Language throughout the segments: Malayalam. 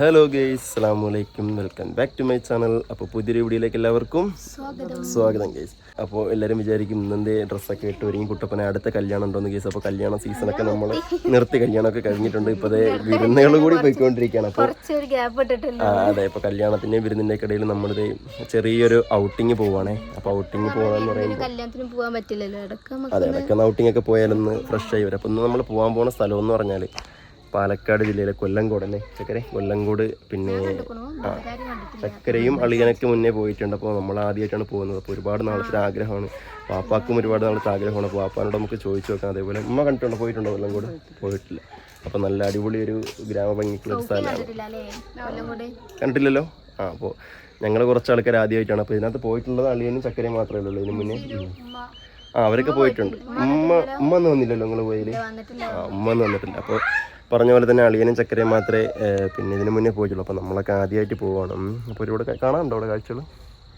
ഹലോ ഗേയ്സ് അസ്സാം വലൈക്കും welcome back to my channel അപ്പോൾ പുതിയൊരു വീഡിയോയിലേക്ക് എല്ലാവർക്കും സ്വാഗതം. ഗേയ്സ് അപ്പോൾ എല്ലാവരും വിചാരിക്കും ഇന്നെന്തേ ഡ്രസ്സൊക്കെ ഇട്ട് ഒരുങ്ങി കുട്ടപ്പനെ അടുത്ത കല്യാണം ഉണ്ടോന്ന് ഗേസ് അപ്പോൾ കല്യാണ സീസണൊക്കെ നമ്മൾ നിർത്തി കല്യാണമൊക്കെ കഴിഞ്ഞിട്ടുണ്ട്. ഇപ്പോൾ അതേ വിരുന്നുകൾ കൂടി പോയിക്കൊണ്ടിരിക്കുകയാണ്. അപ്പോൾ അതെ ഇപ്പോൾ കല്യാണത്തിന്റെ വിരുന്നിന്റെ ഇടയിൽ നമ്മളിത് ചെറിയൊരു ഔട്ടിങ് പോവാണേ. അപ്പോൾ ഔട്ടിങ് പോകാന്ന് പറയുമ്പോൾ അതെ ഇടയ്ക്കൊന്ന് ഔട്ടിംഗ് ഒക്കെ പോയാലൊന്ന് ഫ്രഷ് ആയി വരും. അപ്പോൾ ഇന്ന് നമ്മൾ പോകാൻ പോകുന്ന സ്ഥലം എന്ന് പറഞ്ഞാൽ പാലക്കാട് ജില്ലയിലെ കൊല്ലങ്കോട് അല്ലേ ചക്കരെ കൊല്ലംകോട് പിന്നെ ആ ചക്കരയും അളിയനൊക്കെ മുന്നേ പോയിട്ടുണ്ട്. അപ്പോൾ നമ്മൾ ആദ്യമായിട്ടാണ് പോകുന്നത്. അപ്പോൾ ഒരുപാട് നാളത്തെ ആഗ്രഹമാണ്. പാപ്പാക്കും ഒരുപാട് നാളത്തെ ആഗ്രഹമാണ്. അപ്പോൾ പാപ്പാനോട് നമുക്ക് ചോദിച്ചു നോക്കാം. അതേപോലെ ഉമ്മ കണ്ടിട്ടുണ്ടോ? പോയിട്ടുണ്ടോ കൊല്ലംകോട്? പോയിട്ടില്ല. അപ്പോൾ നല്ല അടിപൊളി ഒരു ഗ്രാമഭംഗിക്കുള്ള ഒരു സ്ഥലമാണ്. കണ്ടിട്ടില്ലല്ലോ? ആ അപ്പോൾ ഞങ്ങൾ കുറച്ച് ആൾക്കാർ ആദ്യമായിട്ടാണ്. അപ്പോൾ ഇതിനകത്ത് പോയിട്ടുള്ളത് അളിയനും ചക്കരയും മാത്രമേ ഉള്ളൂ. ഇതിന് മുന്നേ. ആ അവരൊക്കെ പോയിട്ടുണ്ട്. ഉമ്മ ഉമ്മ ഒന്നും വന്നില്ലല്ലോ നിങ്ങൾ പോയതിൽ ആ ഉമ്മ ഒന്നും വന്നിട്ടില്ല. അപ്പോൾ പറഞ്ഞ പോലെ തന്നെ അളിയനും ചക്കരയും മാത്രമേ പിന്നെ ഇതിനു മുന്നേ പോയിട്ടുള്ളൂ. അപ്പോൾ നമ്മളൊക്കെ ആദ്യമായിട്ട് പോവാണ്. അപ്പോൾ ക- കാണാനുണ്ടോ അവിടെ കാഴ്ചകൾ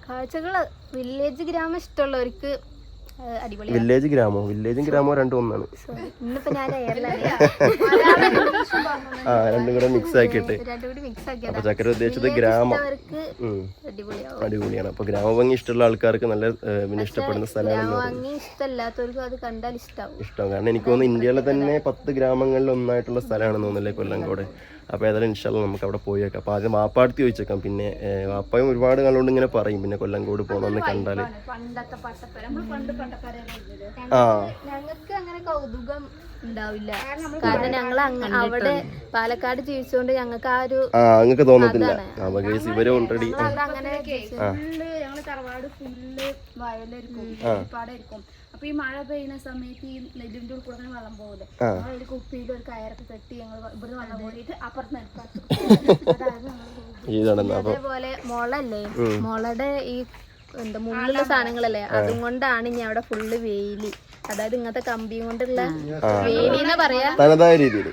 കാഴ്ചകൾ വില്ലേജ് ഗ്രാമം ഇഷ്ടമുള്ളവർക്ക് വില്ലേജ് ഗ്രാമോ? വില്ലേജും ഗ്രാമോ രണ്ടും ഒന്നാണ്. ആ രണ്ടും കൂടെ മിക്സ് ആക്കിയിട്ട്. അപ്പൊ കൂടി ചക്കര ഉദ്ദേശിച്ചത് ഗ്രാമം. അടിപൊളിയാണ്. അപ്പോൾ ഗ്രാമഭംഗി ഇഷ്ടമുള്ള ആൾക്കാർക്ക് നല്ല പിന്നെ ഇഷ്ടപ്പെടുന്ന സ്ഥലമാണ് വാങ്ങി ഇഷ്ടമല്ലാത്തവർക്കും അത് കണ്ടാൽ ഇഷ്ടാവും. ഇഷ്ടം കാരണം എനിക്ക് തോന്നുന്നു ഇന്ത്യയിലെ തന്നെ പത്ത് ഗ്രാമങ്ങളിൽ ഒന്നായിട്ടുള്ള സ്ഥലമാണെന്ന് തോന്നുന്നില്ലേ കൊല്ലങ്കോട് അപ്പോൾ ഏതായാലും ഇൻഷാല്ല നമുക്ക് അവിടെ പോയി വെക്കാം അപ്പോൾ ആദ്യം വാപ്പാടുത്ത് ചോദിച്ചേക്കാം പിന്നെ അപ്പയും വാപ്പായും ഒരുപാട് കാലം ഇങ്ങനെ പറയും. പിന്നെ കൊല്ലംകോട് പോകണമെന്ന് കണ്ടാൽ ആ. ഞങ്ങൾക്ക് അങ്ങനെ കൗതുകം ഉണ്ടാവില്ല. കാരണം ഞങ്ങൾ അവിടെ പാലക്കാട് ജീവിച്ചുകൊണ്ട് ഞങ്ങൾക്ക് ആ ഒരു ആ നിങ്ങൾക്ക് തോന്നത്തില്ല. ഇവർ ഓൾറെഡി അങ്ങനെ ഫുള്ള് ഞങ്ങൾ തറവാട് ഫുള്ള് വയലായിരിക്കും പാടായിരിക്കും അപ്പൊ ഈ മഴ പെയ്യുന്ന സമയത്ത് ഈ നെല്ലിന്റെ ഉൾക്കൂടെ തന്നെ വെള്ളം പോകില്ല ഒരു കുപ്പിയിൽ ഒരു കയറൊക്കെ കെട്ടി ഞങ്ങൾ ഇവിടെ വെള്ളം പോയിട്ട് അപ്പുറത്ത് അപ്പോൾ അതേപോലെ മുളല്ലേ? മുളയുടെ ഈ എന്താ മുള്ളുള്ള സാധനങ്ങളല്ലേ? അതും കൊണ്ടാണ് ഇനി അവിടെ ഫുള്ള് വേലി. അതായത് ഇങ്ങനത്തെ കമ്പിയും കൊണ്ടുള്ള വേലി പറയാ? തനതായ രീതിയിൽ.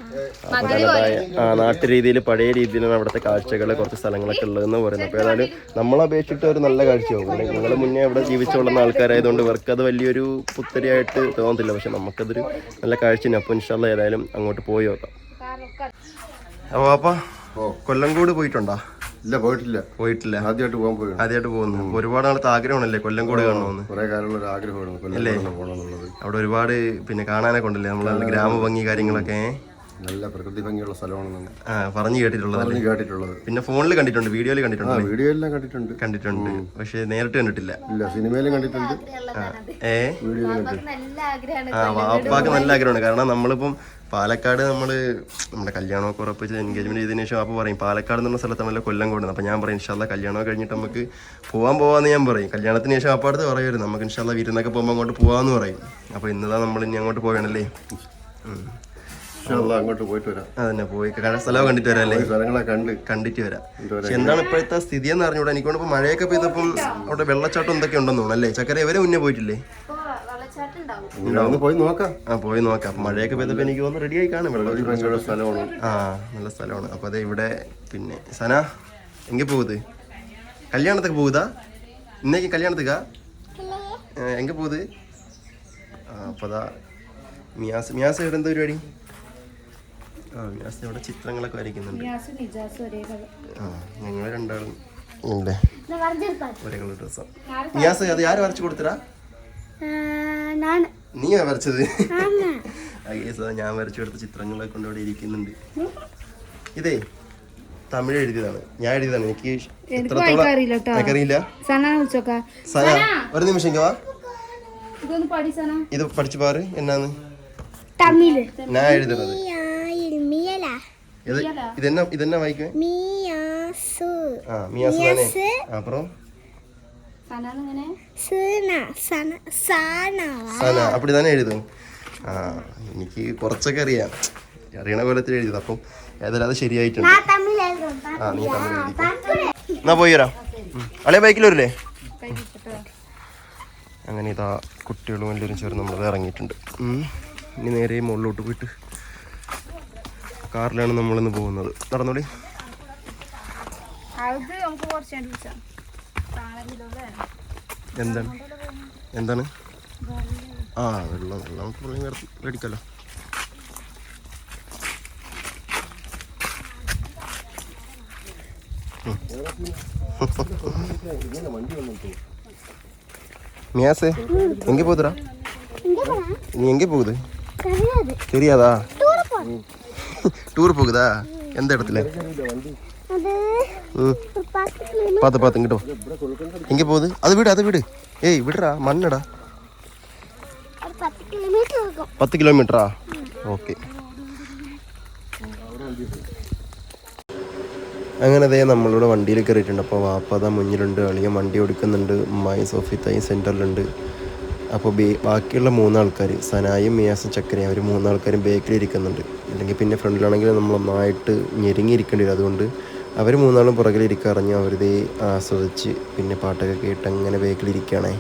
നാട്ടു പഴയ രീതിയിലാണ് അവിടുത്തെ കാഴ്ചകൾ കുറച്ച് സ്ഥലങ്ങളൊക്കെ ഉള്ളതെന്ന് പറയുന്നത്. അപ്പോൾ ഏതായാലും നമ്മളെ അപേക്ഷിച്ചിട്ട് ഒരു നല്ല കാഴ്ചയാകും നിങ്ങൾ മുന്നേ അവിടെ ജീവിച്ചുകൊള്ളുന്ന ആൾക്കാരായതുകൊണ്ട് ഇവർക്ക് അത് വലിയൊരു പുത്തരിയായിട്ട് തോന്നത്തില്ല. പക്ഷെ നമുക്കതൊരു നല്ല കാഴ്ചയാണ് അപ്പോൾ ഇൻഷാല്ല ഏതായാലും അങ്ങോട്ട് പോയി നോക്കാം. അപ്പോൾ അപ്പാ കൊല്ലംകോട് പോയിട്ടുണ്ടോ? ഇല്ല പോയിട്ടില്ല. പോയിട്ടില്ല. ആദ്യമായിട്ട് പോകാൻ പോയി ആദ്യമായിട്ട് പോകുന്നു. ഒരുപാട് നാളത്തെ ആഗ്രഹമാണല്ലേ കൊല്ലംകോട് കാണണമെന്ന്? കുറെ കാലമുള്ള ഒരു ആഗ്രഹമാണ് കൊല്ലം പോകണമെന്നുള്ളത്. അവിടെ ഒരുപാട് പിന്നെ കാണാനൊക്കെ ഉണ്ടല്ലേ? നമ്മളെ ഗ്രാമഭംഗി കാര്യങ്ങളൊക്കെ. നല്ല പ്രകൃതി ഭംഗിയുള്ള സ്ഥലമാണെന്ന് ആ പറഞ്ഞു കേട്ടിട്ടുള്ളത് പറഞ്ഞു കേട്ടിട്ടുള്ളത്. പിന്നെ ഫോണിൽ കണ്ടിട്ടുണ്ട് വീഡിയോയിൽ കണ്ടിട്ടുണ്ട് വീഡിയോ എല്ലാം കണ്ടിട്ടുണ്ട്. കണ്ടിട്ടുണ്ട്. പക്ഷേ നേരിട്ട് കണ്ടിട്ടില്ല. ഇല്ല സിനിമയിലും കണ്ടിട്ടുണ്ട്. ഏ? ആഗ്രഹമാണ് ആ വാപ്പാക്ക് നല്ല ആഗ്രഹമാണ് കാരണം നമ്മളിപ്പം പാലക്കാട് നമ്മൾ നമ്മുടെ കല്യാണമൊക്കെ ഉറപ്പിച്ച് എൻഗേജ്മെന്റ് ചെയ്തതിനു ശേഷം അപ്പോൾ പറയും പാലക്കാട് എന്നുള്ള സ്ഥലത്ത് നമ്മൾ കൊല്ലം കൊണ്ടുവന്നു. അപ്പോൾ ഞാൻ പറയും ഇൻഷാല്ല കല്യാണം കഴിഞ്ഞിട്ട് നമുക്ക് പോകാൻ പോകാമെന്ന് ഞാൻ പറയും. കല്യാണത്തിന് ശേഷം അപ്പോൾ അടുത്ത് പറയുമായിരുന്നു നമുക്ക് ഇൻഷാല്ല വിരുന്നൊക്കെ പോകുമ്പോൾ അങ്ങോട്ട് പോകാമെന്ന് പറയും. അപ്പോൾ ഇന്നതാ നമ്മൾ ഇനി അങ്ങോട്ട് പോകണല്ലേ അങ്ങോട്ട് പോയിട്ട് വരാം. അതന്നെ പോയി സ്ഥലം കണ്ടിട്ട് വരാം അല്ലേ? ഈ സ്ഥലങ്ങളെ കണ്ട് കണ്ടിട്ട് വരാം. പക്ഷെ എന്താണ് ഇപ്പോഴത്തെ സ്ഥിതി എന്ന് അറിഞ്ഞൂടാ എനിക്കൊണ്ട് മഴയൊക്കെ പെയ്തപ്പം അവിടെ വെള്ളച്ചാട്ടം എന്തൊക്കെ ഉണ്ടെന്ന് തോന്നുന്നു അല്ലേ? ചക്കര ഇവരെ മുന്നേ പോയിട്ടില്ലേ? ഉണ്ടാവും. പോയി നോക്കാം. ആ പോയി നോക്കാം. മഴയൊക്കെ പെയ്തപ്പോൾ എനിക്ക് തോന്നുന്നു റെഡി ആയി കാണും വെള്ളം ഭയങ്കര സ്ഥലമാണ്. ആ നല്ല സ്ഥലമാണ്. അപ്പോൾ അതെ ഇവിടെ പിന്നെ സന എങ്കിൽ പോകുത് കല്യാണത്തേക്ക് പോകുതാ ഇന്നേക്ക് കല്യാണത്തേക്കാ? എങ്ക പോകുത് ആ അപ്പോൾ അതാ മിയാസ് മിയാസ് ഇവിടെ എന്താ പരിപാടി? ആ മിയാസ് ഇവിടെ ചിത്രങ്ങളൊക്കെ വരയ്ക്കുന്നുണ്ട്. ആ ഞങ്ങൾ രണ്ടാളും ഒരേ കളർ ഡ്രസ്സാണ് മിയാസ് അത് ആര് വരച്ചു കൊടുത്തരാ നീയാ വരച്ചത്? ഞാൻ വരച്ചു കൊടുത്ത ചിത്രങ്ങളെ കൊണ്ട് അവിടെ ഇരിക്കുന്നുണ്ട്. ഇതേ തമിഴ് എഴുതിയതാണ്. ഞാൻ എഴുതിയതാണ്. എനിക്ക് അറിയില്ല സന ഒരു നിമിഷം വാ. ഇത് പഠിച്ചു പാറ്. എന്നാന്ന് തമിഴ്. ഞാൻ എഴുതുന്നത്. ഇത് ഇതെന്നാ ഇതെന്നാ വായിക്കുവേ ആ മിയാസ്. അപ്പുറം സന ഇങ്ങനെ സന. അപ്പടി തന്നെ എഴുതും. ആ എനിക്ക് കുറച്ചൊക്കെ അറിയാം. അറിയണ പോലത്തിൽ എഴുതിയത്. അപ്പം ഏതായാലും അത് ശരിയായിട്ടുണ്ട്. ആ നീ തമ്മിൽ. എഴുതി. എന്നാ പോയി വരാം. അളിയ ബൈക്കിൽ വരില്ലേ? അങ്ങനെ ഇതാ കുട്ടികളും എല്ലാവരും ചേർന്ന് നമ്മൾ ഇറങ്ങിയിട്ടുണ്ട്. ഇനി നേരെ മുകളിലോട്ട് പോയിട്ട് കാറിലാണ് നമ്മളിന്ന് പോകുന്നത്. നടന്നോളി. അത് നമുക്ക് കുറച്ച് എന്താണ് എന്താണ് ആ വെള്ളം വെള്ളം നമുക്ക് വെള്ളം വേറെ മേടിക്കാമല്ലോ மியாசு எங்கே போகுதுடா நீ எங்கே போகுது தெரியாதா டூர் போகுதா എന്തെടുത്തില്ലേ പാത്ത് പാത്ത് ഇങ്ങോട്ട് എങ്കിൽ പോകുന്നത് അത് വിട് അത് വിട്. ഏയ് വിടറാ മണ്ണടാ. പത്ത് കിലോമീറ്ററാ ഓക്കെ. അങ്ങനെ അതേ നമ്മളിവിടെ വണ്ടിയിൽ കയറിയിട്ടുണ്ട്. അപ്പോൾ വാപ്പാത മുന്നിലുണ്ട് അല്ലെങ്കിൽ വണ്ടി ഓടിക്കുന്നുണ്ട്. മായ സോഫി തൈ സെന്ററിലുണ്ട് അപ്പോൾ ബേ ബാക്കിയുള്ള മൂന്നാൾക്കാർ സനായും മിയാസും ചക്കരയും അവർ മൂന്നാൾക്കാരും ബേക്കിൽ ഇരിക്കുന്നുണ്ട് അല്ലെങ്കിൽ പിന്നെ ഫ്രണ്ടിലാണെങ്കിൽ നമ്മൾ ഒന്നായിട്ട് ഞെരുങ്ങിയിരിക്കേണ്ടി വരും. അതുകൊണ്ട് അവർ മൂന്നാളും പുറകിലിരിക്കറിഞ്ഞ് അവരിതേ ആസ്വദിച്ച് പിന്നെ പാട്ടൊക്കെ കേട്ട് അങ്ങനെ ബേക്കിലിരിക്കുകയാണേ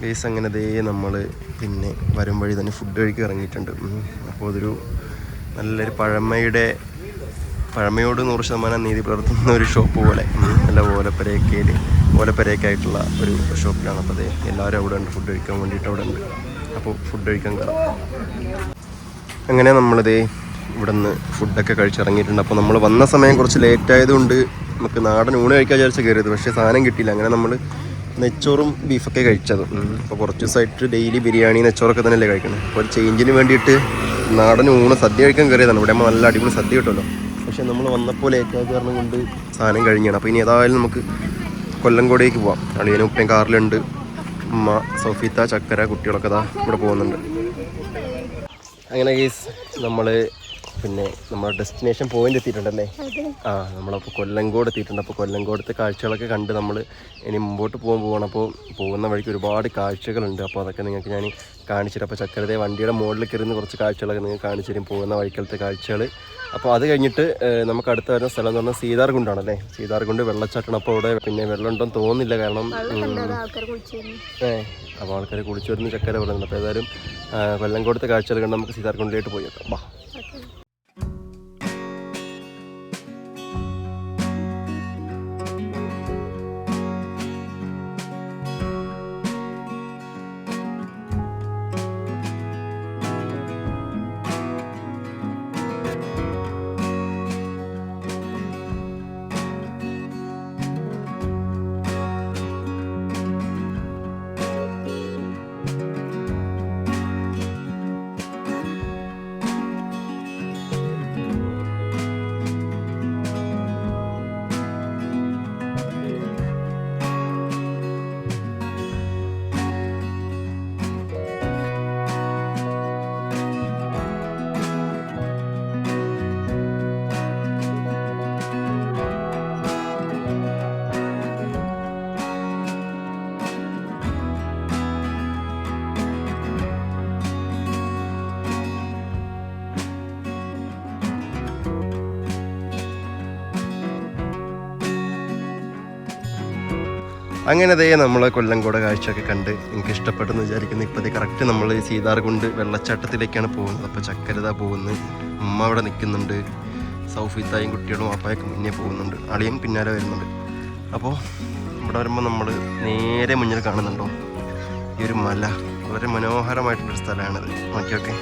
ബേസ് അങ്ങനെ ദേ നമ്മൾ പിന്നെ വരും വഴി തന്നെ ഫുഡ് കഴിക്കാൻ ഇറങ്ങിയിട്ടുണ്ട് അപ്പോൾ അതൊരു നല്ലൊരു പഴമയുടെ പഴമയോട് നൂറ് ശതമാനം നീതി പുലർത്തുന്ന ഒരു ഷോപ്പ് പോലെ നല്ല ഓലപ്പരയൊക്കെയിൽ ഓലപ്പരയൊക്കെ ആയിട്ടുള്ള ഒരു ഷോപ്പിലാണ് അപ്പോൾ അതെ എല്ലാവരും അവിടെ ഉണ്ട്. ഫുഡ് കഴിക്കാൻ വേണ്ടിയിട്ട് അവിടെ ഉണ്ട്. അപ്പോൾ ഫുഡ് കഴിക്കാൻ കയറാം അങ്ങനെ നമ്മളിതേ ഇവിടെ നിന്ന് ഫുഡൊക്കെ കഴിച്ചിറങ്ങിയിട്ടുണ്ട്. അപ്പോൾ നമ്മൾ വന്ന സമയം കുറച്ച് ലേറ്റ് ആയതുകൊണ്ട് നമുക്ക് നാടൻ ഊണ് കഴിക്കാൻ വിചാരിച്ച് കയറിയത്. പക്ഷേ സാധനം കിട്ടിയില്ല. അങ്ങനെ നമ്മൾ നെച്ചോറും ബീഫൊക്കെ കഴിച്ചത്. അപ്പോൾ കുറച്ച് ദിവസമായിട്ട് ഡെയിലി ബിരിയാണി നെച്ചോറൊക്കെ തന്നെയല്ലേ കഴിക്കുന്നത് അപ്പോൾ ഒരു ചേഞ്ചിന് വേണ്ടിയിട്ട് നാടൻ ഊണ് സദ്യ കഴിക്കാൻ കയറിയതാണ്. ഇവിടെ നല്ല അടിപൊളി സദ്യ കിട്ടുമല്ലോ. പക്ഷേ നമ്മൾ വന്നപ്പോൾ ലേറ്റായ കാരണം കൊണ്ട് സാധനം കഴിഞ്ഞാണ്. അപ്പോൾ ഇനി ഏതായാലും നമുക്ക് കൊല്ലംകോടേക്ക് പോവാം. അളിയനും ഉപ്പയും കാറിലുണ്ട്. ഉമ്മ സൊഫീത്ത ചക്കര കുട്ടികളൊക്കെ ഇതാ ഇവിടെ പോകുന്നുണ്ട്. അങ്ങനെ കേസ് നമ്മൾ പിന്നെ നമ്മുടെ ഡെസ്റ്റിനേഷൻ പോയിന്റ് എത്തിയിട്ടുണ്ടല്ലേ? ആ നമ്മളപ്പോൾ കൊല്ലങ്കോട് എത്തിയിട്ടുണ്ട്. അപ്പോൾ കൊല്ലങ്കോടത്തെ കാഴ്ചകളൊക്കെ കണ്ട് നമ്മൾ ഇനി മുമ്പോട്ട് പോകാൻ പോകണം അപ്പോൾ പോകുന്ന വഴിക്ക് ഒരുപാട് കാഴ്ചകളുണ്ട്. അപ്പോൾ അതൊക്കെ നിങ്ങൾക്ക് ഞാൻ കാണിച്ചിട്ട് അപ്പോൾ ചക്കരതേ വണ്ടിയുടെ മുകളിൽ കയറുന്ന കുറച്ച് കാഴ്ചകളൊക്കെ നിങ്ങൾക്ക് കാണിച്ചു തരും. പോകുന്ന വഴിക്കലത്തെ കാഴ്ചകൾ അപ്പോൾ അത് കഴിഞ്ഞിട്ട് നമുക്ക് അടുത്ത വരുന്ന സ്ഥലം എന്ന് പറഞ്ഞാൽ സീതാർകുണ്ടാണല്ലേ? സീതാർകുണ്ട് വെള്ളച്ചാട്ടമാണ് അപ്പോൾ അവിടെ പിന്നെ വെള്ളം ഉണ്ടെന്ന് തോന്നുന്നില്ല കാരണം ഏ അപ്പോൾ ആൾക്കാർ കുളിച്ചു വരുന്ന. ചക്കര പറയുന്നുണ്ട് അപ്പോൾ ഏതായാലും കൊല്ലം കൊടുത്ത കാഴ്ചകൾ കണ്ട് നമുക്ക് സീതാർകുണ്ടിലേക്ക് പോയി വാ. അങ്ങനെ ദേ നമ്മൾ കൊല്ലംകോട് കാഴ്ചയൊക്കെ കണ്ട് എനിക്ക് ഇഷ്ടപ്പെട്ടെന്ന് വിചാരിക്കുന്നു. ഇപ്പോഴത്തെ കറക്റ്റ് നമ്മൾ സീതാർകുണ്ട് വെള്ളച്ചാട്ടത്തിലേക്കാണ് പോകുന്നത്. അപ്പോൾ ചക്കരത പോകുന്നത് ഉമ്മ അവിടെ നിൽക്കുന്നുണ്ട്. സൗഫീത്തായും കുട്ടികളും അപ്പായൊക്കെ മുന്നേ പോകുന്നുണ്ട്. അളിയും പിന്നാലെ വരുന്നുണ്ട്. അപ്പോൾ ഇവിടെ വരുമ്പോൾ നമ്മൾ നേരെ മുന്നിൽ കാണുന്നുണ്ടോ? ഈ ഒരു മല. വളരെ മനോഹരമായിട്ടുള്ളൊരു സ്ഥലമാണിത്. നോക്കിയൊക്കെ.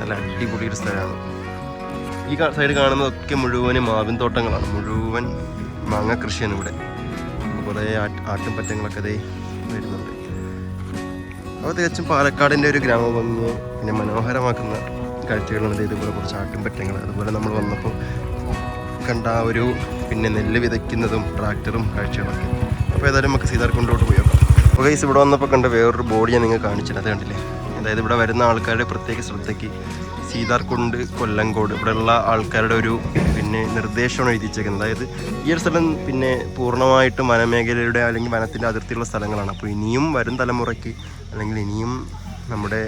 നല്ല അടിപൊളി ഒരു സ്ഥലമാണ്. ഈ സൈഡ് കാണുന്നതൊക്കെ മുഴുവൻ മാവിൻ തോട്ടങ്ങളാണ്. മുഴുവൻ മാങ്ങ കൃഷിയാണ് ഇവിടെ. കുറേ ആട്ട് പറ്റങ്ങളൊക്കെ ദേ വരുന്നുണ്ട്. അപ്പോൾ തികച്ചും പാലക്കാടിന്റെ ഒരു ഗ്രാമഭംഗിയെ പിന്നെ മനോഹരമാക്കുന്ന കാഴ്ചകളുണ്ട് ഇതുപോലെ കുറച്ച് ആട്ടും പറ്റങ്ങൾ അതുപോലെ നമ്മൾ വന്നപ്പോൾ കണ്ട ആ ഒരു പിന്നെ നെല്ല് വിതയ്ക്കുന്നതും ട്രാക്ടറും കാഴ്ചകളൊക്കെ. അപ്പോൾ ഏതായാലും നമുക്ക് സീതാർകുണ്ടോട്ട് പോയി നോക്കാം. അപ്പോൾ ഗൈസ് ഇവിടെ വന്നപ്പോൾ കണ്ട വേറൊരു ബോഡി ഞാൻ നിങ്ങൾ കാണിച്ചിട്ട് അത് കണ്ടില്ലേ? അതായത് ഇവിടെ വരുന്ന ആൾക്കാരുടെ പ്രത്യേക ശ്രദ്ധയ്ക്ക് സീതാർകുണ്ട് കൊല്ലങ്കോട് ഇവിടെയുള്ള ആൾക്കാരുടെ ഒരു പിന്നെ നിർദ്ദേശമാണ് എഴുതിച്ചേക്കുന്നത്. അതായത് ഈ ഒരു സ്ഥലം പിന്നെ പൂർണമായിട്ടും വനമേഖലയുടെ അല്ലെങ്കിൽ വനത്തിന്റെ അതിർത്തിയുള്ള സ്ഥലങ്ങളാണ്. അപ്പോൾ ഇനിയും വരും തലമുറയ്ക്ക് അല്ലെങ്കിൽ ഇനിയും നമ്മുടെ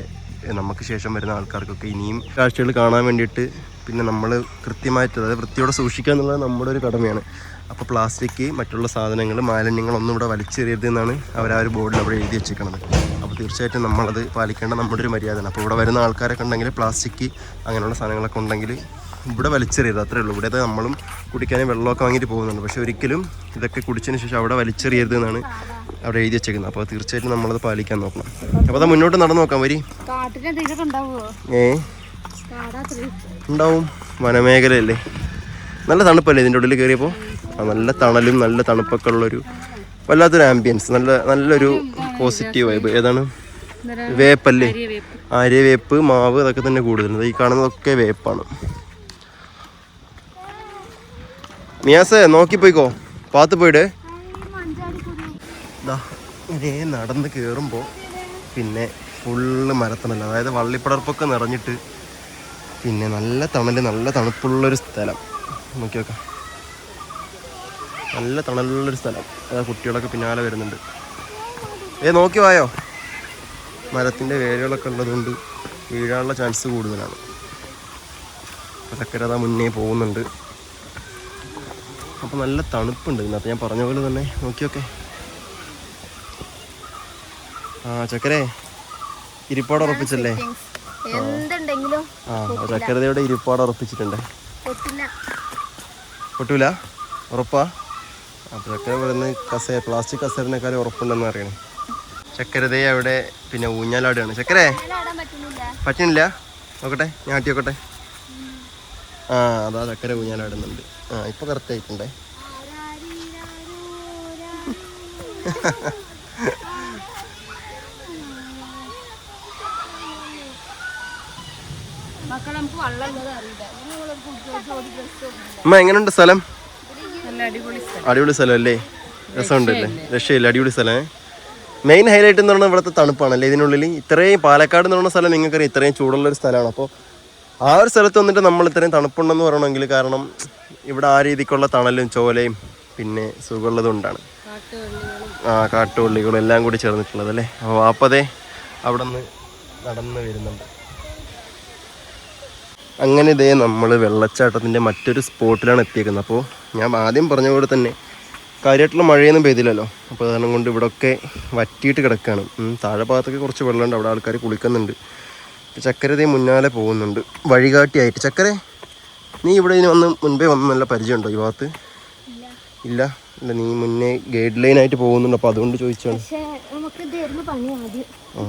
നമുക്ക് ശേഷം വരുന്ന ആൾക്കാർക്കൊക്കെ ഇനിയും കാഴ്ചകൾ കാണാൻ വേണ്ടിയിട്ട് പിന്നെ നമ്മൾ കൃത്യമായിട്ട് അതായത് വൃത്തിയോടെ സൂക്ഷിക്കുക എന്നുള്ളത് നമ്മുടെ ഒരു കടമയാണ്. അപ്പോൾ പ്ലാസ്റ്റിക് മറ്റുള്ള സാധനങ്ങൾ മാലിന്യങ്ങളൊന്നും ഇവിടെ വലിച്ചെറിയരുത് എന്നാണ് അവർ ആ ഒരു ബോർഡിൽ അവിടെ എഴുതി വെച്ചിരിക്കുന്നത് അപ്പോൾ തീർച്ചയായിട്ടും നമ്മളത് പാലിക്കേണ്ട നമ്മുടെ ഒരു മര്യാദയാണ്. അപ്പോൾ ഇവിടെ വരുന്ന ആൾക്കാരൊക്കെ ഉണ്ടെങ്കിൽ പ്ലാസ്റ്റിക് അങ്ങനെയുള്ള സാധനങ്ങളൊക്കെ ഉണ്ടെങ്കിൽ ഇവിടെ വലിച്ചെറിയരുത് അത്രേ ഉള്ളൂ. ഇവിടെ നമ്മളും കുടിക്കാനും വെള്ളമൊക്കെ വാങ്ങിയിട്ട് പോകുന്നുണ്ട്. പക്ഷേ ഒരിക്കലും ഇതൊക്കെ കുടിച്ചതിന് ശേഷം അവിടെ വലിച്ചെറിയരുത് എന്നാണ് അവിടെ എഴുതി വെച്ചേക്കുന്നത്. അപ്പോൾ തീർച്ചയായിട്ടും നമ്മളത് പാലിക്കാൻ നോക്കണം. അപ്പോൾ അത് മുന്നോട്ട് നടന്നു നോക്കാം വരി. ഏ? ഉണ്ടാവും. വനമേഖലയല്ലേ? നല്ല തണുപ്പല്ലേ ഇതിന്റെ ഉള്ളിൽ കയറിയപ്പോൾ? നല്ല തണലും നല്ല തണുപ്പൊക്കെ ഉള്ളൊരു വല്ലാത്തൊരു ആംബിയൻസ് നല്ല നല്ലൊരു പോസിറ്റീവ് വൈബ് ഏതാണ്? വേപ്പല്ലേ? ആര്യ വേപ്പ്. മാവ് അതൊക്കെ തന്നെ കൂടുതലുണ്ട്. ഈ കാണുന്നതൊക്കെ വേപ്പാണ്. മിയാസേ നോക്കി പോയിക്കോ പാത്ത് പോയിട്. ഇതേ നടന്ന് കയറുമ്പോൾ പിന്നെ ഫുള്ള് മരത്തണല്ല അതായത് വള്ളിപ്പടർപ്പൊക്കെ നിറഞ്ഞിട്ട് പിന്നെ നല്ല തണൽ നല്ല തണുപ്പുള്ളൊരു സ്ഥലം. നോക്കി നോക്കാം. നല്ല തണലുള്ളൊരു സ്ഥലം. അതാ കുട്ടികളൊക്കെ പിന്നാലെ വരുന്നുണ്ട്. ഏ നോക്കി വായോ. മരത്തിന്റെ വേരുകളൊക്കെ ഉള്ളതുകൊണ്ട് വീഴാനുള്ള ചാൻസ് കൂടുതലാണ്. അതൊക്കെ അതാ മുന്നേ പോകുന്നുണ്ട്. അപ്പോൾ നല്ല തണുപ്പുണ്ട് ഇന്നത്തെ ഞാൻ പറഞ്ഞ പോലെ തന്നെ നോക്കിയൊക്കെ. ആ ചക്കരെ ഇരിപ്പാട് ഉറപ്പിച്ചല്ലേ? ആ. ചക്കരതയുടെ ഇരിപ്പാട് ഉറപ്പിച്ചിട്ടുണ്ട്. പൊട്ടൂല? ഉറപ്പാ? അപ്പോൾ ചക്കര പറയുന്ന കസേ പ്ലാസ്റ്റിക് കസേരനേക്കാളും ഉറപ്പുണ്ടെന്ന് അറിയണേ ചക്കരതയെ അവിടെ പിന്നെ ഊഞ്ഞാലാടുകയാണ്. ചക്കരേ പറ്റുന്നില്ല. നോക്കട്ടെ ഞാൻ ആട്ടി നോക്കട്ടെ ആ അതാ ചക്കര ഊഞ്ഞാലാടുന്നുണ്ട് ആ ഇപ്പൊ കറക്റ്റ് ആയിട്ടുണ്ടേ. അമ്മ എങ്ങനെയുണ്ട് സ്ഥലം? അടിപൊളി സ്ഥലം. അല്ലേ രസമുണ്ട് അല്ലേ? രക്ഷയില്ല. അടിപൊളി സ്ഥലം മെയിൻ ഹൈലൈറ്റ് എന്ന് പറഞ്ഞാൽ ഇവിടുത്തെ തണുപ്പാണല്ലേ ഇതിനുള്ളിൽ ഇത്രയും പാലക്കാട് എന്ന് പറയുന്ന സ്ഥലം നിങ്ങൾക്കറിയാം ഇത്രയും ചൂടുള്ള ഒരു സ്ഥലമാണ്. അപ്പോൾ ആ ഒരു സ്ഥലത്ത് വന്നിട്ട് നമ്മൾ ഇത്രയും തണുപ്പുണ്ടെന്ന് പറയണമെങ്കിൽ കാരണം ഇവിടെ ആ രീതിക്കുള്ള തണലും ചോലയും പിന്നെ സുഖമുള്ളത് കൊണ്ടാണ്. ആ കാട്ടുപള്ളികളും എല്ലാം കൂടി ചേർന്നിട്ടുള്ളത് അല്ലേ? അപ്പോൾ വാപ്പതേ അവിടെ നിന്ന് നടന്ന് വരുന്നുണ്ട്. അങ്ങനെ ഇതേ നമ്മൾ വെള്ളച്ചാട്ടത്തിന്റെ മറ്റൊരു സ്പോട്ടിലാണ് എത്തിയേക്കുന്നത്. അപ്പോൾ ഞാൻ ആദ്യം പറഞ്ഞ പോലെ തന്നെ കാര്യമായിട്ടുള്ള മഴയൊന്നും പെയ്തില്ലല്ലോ. അപ്പോൾ കാരണം കൊണ്ട് ഇവിടെയൊക്കെ വറ്റിയിട്ട് കിടക്കുകയാണ്. താഴെ ഭാഗത്തൊക്കെ കുറച്ച് വെള്ളമുണ്ട്. അവിടെ ആൾക്കാർ കുളിക്കുന്നുണ്ട്. ഇപ്പൊ ചക്കര ഇതേ മുന്നാലെ പോകുന്നുണ്ട്. വഴികാട്ടിയായിട്ട്. ചക്കര നീ ഇവിടെ ഇനി വന്ന് മുൻപേ വന്ന് നല്ല പരിചയമുണ്ടോ ഈ ഭാഗത്ത്? ഇല്ല. അല്ല നീ മുന്നേ ഗൈഡ് ലൈൻ ആയിട്ട് പോകുന്നുണ്ട്. അപ്പോൾ അതുകൊണ്ട് ചോദിച്ചാണ്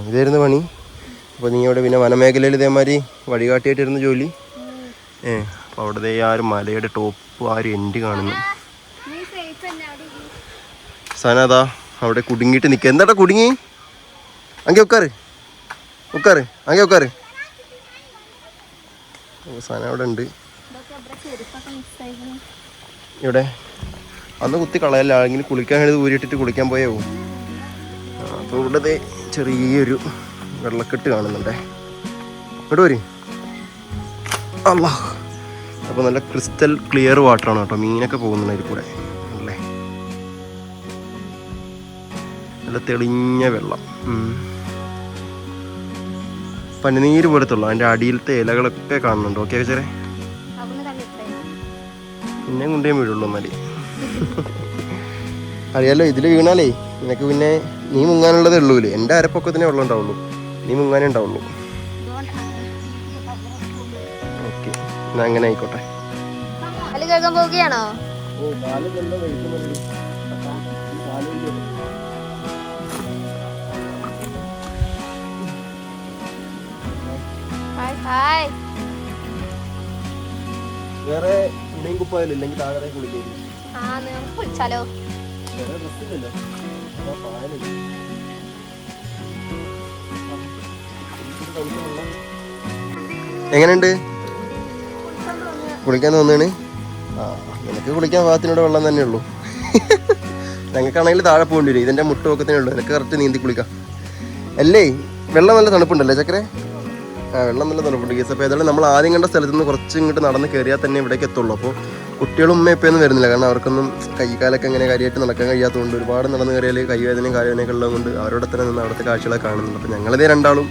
ഇതായിരുന്നു പണി അപ്പോൾ നീ ഇവിടെ പിന്നെ വനമേഖലയിൽ ഇതേമാതിരി വഴികാട്ടിയായിട്ടിരുന്ന ജോലി? ഏ അപ്പോൾ അവിടെ ആ ഒരു മലയുടെ ടോപ്പ് ആ ഒരു എൻഡ് കാണുന്നു. തന്നെ അവിടെ കുടുങ്ങിയിട്ട് നിൽക്കുക എന്താടാ കുടുങ്ങി? അങ്ങേ ഉക്കാറ്. ഉക്കാറ് അങ്ങനെ ഉക്കാറ്. സാധനം അവിടെ ഉണ്ട്. ഇവിടെ. അന്ന് കുത്തി കളയല്ല ആരെങ്കിലും കുളിക്കാൻ വേണ്ടി ഊരിയിട്ടിട്ട് കുളിക്കാൻ പോയേ അപ്പോൾ ഇവിടെ ദേ ചെറിയൊരു വെള്ളക്കെട്ട് കാണുന്നുണ്ടേ. ഇവിടെ വരും. അല്ല അപ്പോൾ നല്ല ക്രിസ്റ്റൽ ക്ലിയർ വാട്ടറാണ് കേട്ടോ മീനൊക്കെ പോകുന്നുണ്ട് അതിൽ കൂടെ. അല്ലേ? നല്ല തെളിഞ്ഞ വെള്ളം. പനിനീര് പോലത്തുള്ളൂ. അതിന്റെ അടിയിലത്തെ ഇലകളൊക്കെ കാണുന്നുണ്ട്. ഓക്കെ ചേരെ പിന്നെ കൊണ്ടേ വീഴുള്ളൂ എന്നാൽ അറിയാലോ ഇതിൽ വീണാലേ നിനക്ക് പിന്നെ നീ മുങ്ങാനുള്ളതേ ഉള്ളൂല്ലേ എന്റെ അരപ്പൊക്കത്തിനേ വെള്ളം ഉണ്ടാവുള്ളൂ. നീ മുങ്ങാനേ ഉണ്ടാവുള്ളൂ. ഓക്കെ എന്നാ അങ്ങനെ ആയിക്കോട്ടെ. കാൽ കഴുകാൻ പോവുകയാണോ? ഹായ്. വേറെ ഇണയും കുപ്പായാലും ഇല്ലെങ്കിൽ താഴെ കുളിക്കേണ്ടി ആ നമുക്ക് കുളിച്ചാലോ? വേറെ അതാ പായലില്ല എങ്ങനെയുണ്ട്? കുളിക്കാൻ തോന്നുകയാണ്? ആ നിനക്ക് കുളിക്കാൻ ഭാഗത്തിനോട് വെള്ളം തന്നെ ഉള്ളൂ ഞങ്ങൾക്കാണെങ്കിൽ താഴെ പോകേണ്ടി വരും. ഇതിന്റെ മുട്ടുപൊക്കത്തിനേ ഉള്ളൂ. നിനക്ക് കറക്റ്റ് നീന്തി കുളിക്കാം. അല്ലേ? വെള്ളം നല്ല തണുപ്പുണ്ടല്ലേ ചക്കരെ? ആ വെള്ളം നല്ല തണുപ്പുണ്ട്. കേസ് അപ്പോൾ ഏതായാലും നമ്മൾ ആദ്യം കണ്ട സ്ഥലത്ത് നിന്ന് കുറച്ച് ഇങ്ങോട്ട് നടന്ന് കയറിയാൽ തന്നെ ഇവിടേക്ക് എത്തുള്ളൂ. അപ്പോൾ കുട്ടികളും ഉമ്മ വരുന്നില്ല. കാരണം അവർക്കൊന്നും കൈകാലൊക്കെ ഇങ്ങനെ കാര്യമായിട്ട് നടക്കാൻ കഴിയാത്തതുകൊണ്ട് ഒരുപാട് നടന്ന് കയറിയാൽ കൈവേദനയും കാര്യവേദനയൊക്കെ ഉള്ളതുകൊണ്ട് അവരോട് തന്നെ നിന്ന് അവിടുത്തെ കാഴ്ചകളൊക്കെ കാണുന്നുണ്ട്. അപ്പോൾ ഞങ്ങളിതേ രണ്ടാളും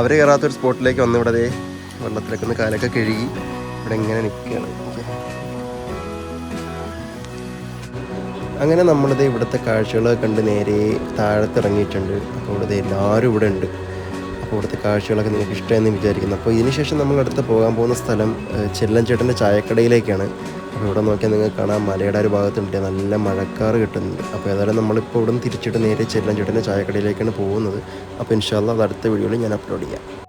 അവർ കയറാത്തൊരു സ്പോട്ടിലേക്ക് വന്ന് ഇവിടെ വെള്ളത്തിലൊക്കെ ഒന്ന് കാലൊക്കെ കഴുകി ഇവിടെ ഇങ്ങനെ നിൽക്കുകയാണ്. അങ്ങനെ നമ്മളിത് ഇവിടുത്തെ കാഴ്ചകളൊക്കെ കണ്ട് നേരെ താഴത്തിറങ്ങിയിട്ടുണ്ട്. അപ്പോൾ ഇവിടെ എല്ലാവരും ഇവിടെ ഉണ്ട്. ഇവിടുത്തെ കാഴ്ചകളൊക്കെ നിങ്ങൾക്ക് ഇഷ്ടമെന്ന് വിചാരിക്കുന്നു. അപ്പോൾ ഇതിനുശേഷം നമ്മൾ അടുത്ത് പോകാൻ പോകുന്ന സ്ഥലം ചെല്ലഞ്ചേട്ടന്റെ ചായക്കടയിലേക്കാണ്. അപ്പോൾ ഇവിടെ നോക്കിയാൽ നിങ്ങൾക്ക് കാണാം മലയുടെ ഒരു ഭാഗത്തുണ്ട് നല്ല മഴക്കാറ് കിട്ടുന്നുണ്ട്. അപ്പോൾ ഏതായാലും നമ്മളിപ്പോൾ ഇവിടെ നിന്ന് തിരിച്ചിട്ട് നേരെ ചെല്ലൻചേട്ടന്റെ ചായക്കടയിലേക്കാണ് പോകുന്നത്. അപ്പോൾ ഇൻഷാല്ല അത് അടുത്ത വീഡിയോയിൽ ഞാൻ അപ്ലോഡ് ചെയ്യാം.